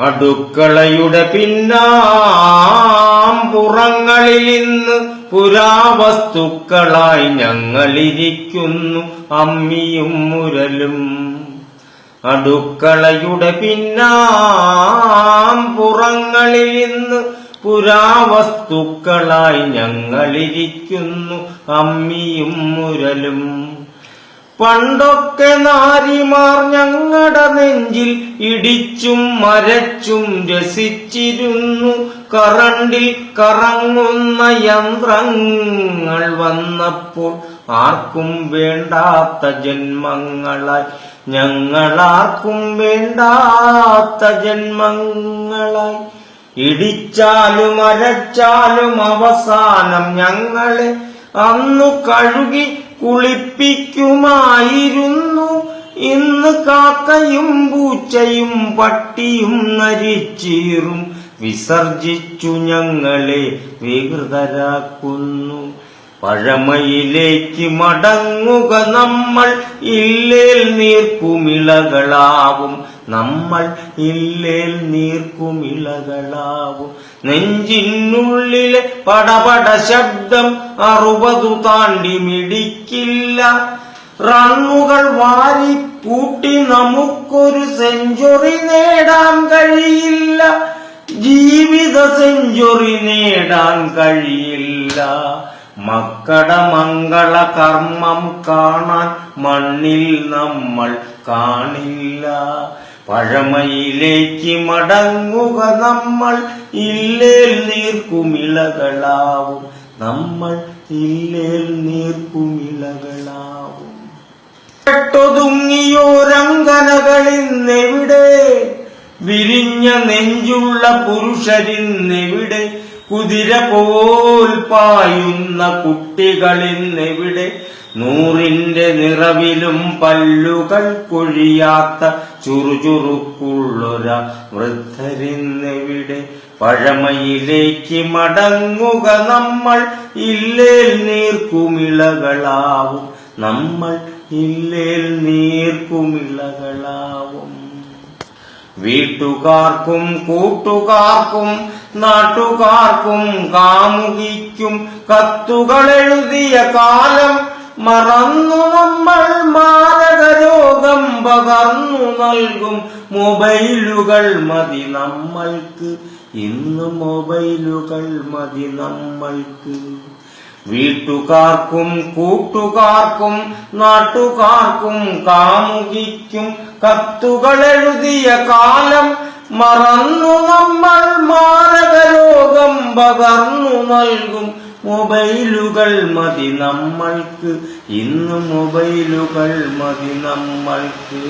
അടുക്കളയുടെ പിന്നാമ്പുറങ്ങളിൽ ഇന്ന് പുരാവസ്തുക്കളായി ഞങ്ങളിരിക്കുന്നു അമ്മിയും മുരലും. അടുക്കളയുടെ പിന്നാമ്പുറങ്ങളിൽ ഇന്ന് പുരാവസ്തുക്കളായി ഞങ്ങളിരിക്കുന്നു അമ്മിയും മുരലും. പണ്ടൊക്കെ നാരിമാർ ഞങ്ങളുടെ നെഞ്ചിൽ ഇടിച്ചും മരച്ചും രസിച്ചിരുന്നു. കറണ്ടിൽ കറങ്ങുന്ന യന്ത്രങ്ങൾ വന്നപ്പോൾ ആർക്കും വേണ്ടാത്ത ജന്മങ്ങളായി. ഞങ്ങളാർക്കും വേണ്ടാത്ത ജന്മങ്ങളായി. ഇടിച്ചാലും അരച്ചാലും അവസാനം ഞങ്ങളെ അന്നു കഴുകി കുളിപ്പിക്കുമായിരുന്നു. ഇന്ന് കാക്കയും പൂച്ചയും പട്ടിയും നരിച്ചീറും വിസർജിച്ചു ഞങ്ങളെ വികൃതരാക്കുന്നു. പഴമയിലേക്ക് മടങ്ങുക നമ്മൾ ഇല്ലേൽ നീർക്കുമിളകളാവും നമ്മൾ ഇല്ലേൽ നീർക്കുമിളകളാവും നെഞ്ചിനുള്ളിലെ പടപട ശബ്ദം അറുപതു താണ്ടി മിടിക്കില്ല. റണ്ണുകൾ വാരി കൂട്ടി നമുക്കൊരു സെഞ്ചുറി നേടാൻ കഴിയില്ല. ജീവിത സെഞ്ചുറി നേടാൻ കഴിയില്ല. മക്കട മംഗള കർമ്മം കാണാൻ മണ്ണിൽ നമ്മൾ കാണില്ല. പഴമയിലേക്ക് മടങ്ങുക നമ്മൾ ഇല്ലേൽ നീർക്കുമിളകളാവും നമ്മൾ ഇല്ലേൽ നീർക്കുമിളകളാവും പെട്ടൊതുങ്ങിയോരങ്കനകളിന്നെവിടെ വിരിഞ്ഞ നെഞ്ചുള്ള പുരുഷരിന്നെവിടെ കുതിര പോൽ പായുന്ന കുട്ടികളിന്നെവിടെ നൂറിന്റെ നിറവിലും പല്ലുകൾ കൊഴിയാത്ത ചുറുചുറുക്കുള്ളൊര വൃദ്ധരിന്നെവിടെ. പഴമയിലേക്ക് മടങ്ങുക നമ്മൾ ഇല്ലേൽ നീർക്കുമിളകളാവും. നമ്മൾ ഇല്ലേൽ നീർക്കുമിളകളാവും. വീട്ടുകാർക്കും കൂട്ടുകാർക്കും നാട്ടുകാർക്കും കാമുകിക്കും കത്തുകളെഴുതിയ കാലം മറന്നു നമ്മൾ മാരകരോഗം പകർന്നു നൽകും മൊബൈലുകൾ മതി നമ്മൾക്ക്. ഇന്ന് മൊബൈലുകൾ മതി നമ്മൾക്ക്. വീട്ടുകാർക്കും കൂട്ടുകാർക്കും നാട്ടുകാർക്കും കാമുകിക്കും കത്തുകളെഴുതിയ കാലം മറന്നു നമ്മൾ മാരകരോഗം പകർന്നു നൽകും. മൊബൈലുകൾ മതി നമ്മൾക്ക്. ഇന്ന് മൊബൈലുകൾ മതി നമ്മൾക്ക്.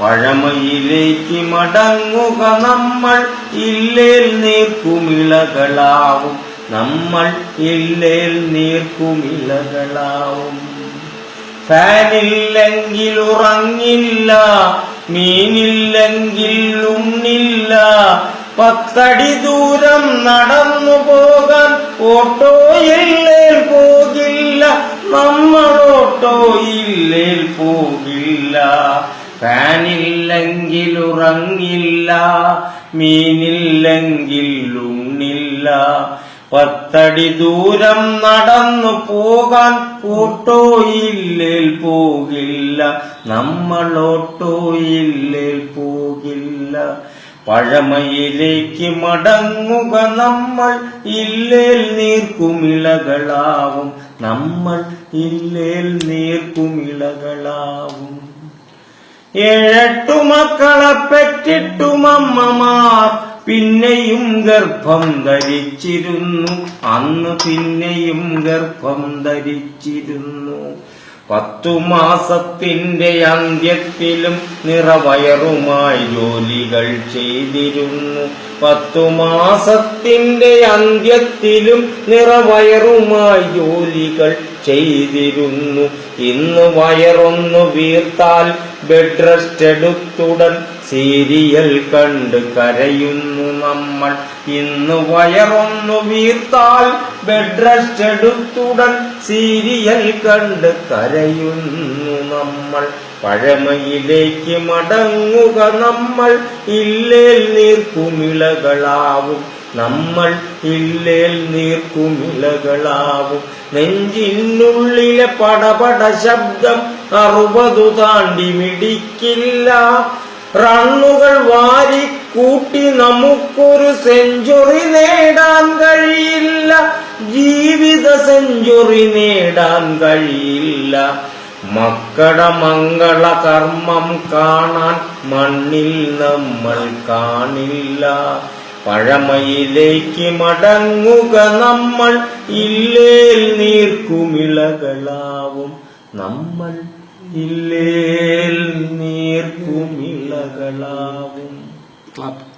പഴമയിലേക്ക് മടങ്ങുക നമ്മൾ ഇല്ലേൽ നീർക്കുമിളകളാവും. നമ്മൾ ഇല്ലേൽ നീർക്കുമില്ലകളാവും ഫാനില്ലെങ്കിൽ ഉറങ്ങില്ല മീനില്ലെങ്കിൽ ഉണ്ണില്ല. പത്തടി ദൂരം നടന്നു പോകാൻ ഓട്ടോയില്ലേൽ പോകില്ല നമ്മൾ ഓട്ടോയില്ലേൽ പോകില്ല. ഫാനില്ലെങ്കിൽ ഉറങ്ങില്ല മീനില്ലെങ്കിൽ ഉണ്ണില്ല. പത്തടി ദൂരം നടന്നു പോകാൻ ഓട്ടോയില്ലേൽ പോകില്ല. നമ്മൾ ഓട്ടോയില്ലേൽ പോകില്ല. പഴമയിലേക്ക് മടങ്ങുക നമ്മൾ ഇല്ലേൽ നീർക്കുമിളകളാവും നമ്മൾ ഇല്ലേൽ നീർക്കുമിളകളാവും ഏഴെട്ടു മക്കളെ പെറ്റിട്ടുമമ്മമാർ പിന്നെയും ഗർഭം ധരിച്ചിരുന്നു. അന്ന് പിന്നെയും ഗർഭം ധരിച്ചിരുന്നു. പത്തു മാസത്തിന്റെ അന്ത്യത്തിലും നിറവയറുമായി ജോലികൾ ചെയ്തിരുന്നു. പത്തു മാസത്തിന്റെ അന്ത്യത്തിലും നിറവയറുമായി ജോലികൾ ചെയ്തിരുന്നു. ഇന്ന് വയറൊന്നു വീർത്താൽ ബെഡ് റെസ്റ്റ് എടുത്തുടൻ സീരിയൽ കണ്ട് കരയുന്നു നമ്മൾ. ഇന്ന് വയറൊന്നു വീർത്താൽ ബെഡ് റെസ്റ്റ് എടുത്തുടൻ സീരിയൽ കണ്ട് കരയുന്നു നമ്മൾ. പഴമയിലേക്ക് മടങ്ങുക നമ്മൾ. ഇല്ലേൽ നീർക്കുമിളകളാവും. നമ്മൾ ഇല്ലേൽ നീർക്കുമിളകളാവും. നെഞ്ചിനുള്ളിലെ പടപട ശബ്ദം അറുപതു താണ്ടി മിടിക്കില്ല. റണ്ണുകൾ വാരി കൂട്ടി നമുക്കൊരു സെഞ്ചുറി നേടാൻ കഴിയില്ല. ജീവിത സെഞ്ചുറി നേടാൻ കഴിയില്ല. മക്കട മംഗള കർമ്മം കാണാൻ മണ്ണിൽ നമ്മൾ കാണില്ല. പഴമയിലേക്ക് മടങ്ങുക നമ്മൾ ഇല്ലേൽ നീർക്കുമിളകളാവും. നമ്മൾ ഇല്ലേൽ നീർക്കുമിളകളാവും ക്ലാപ്പ്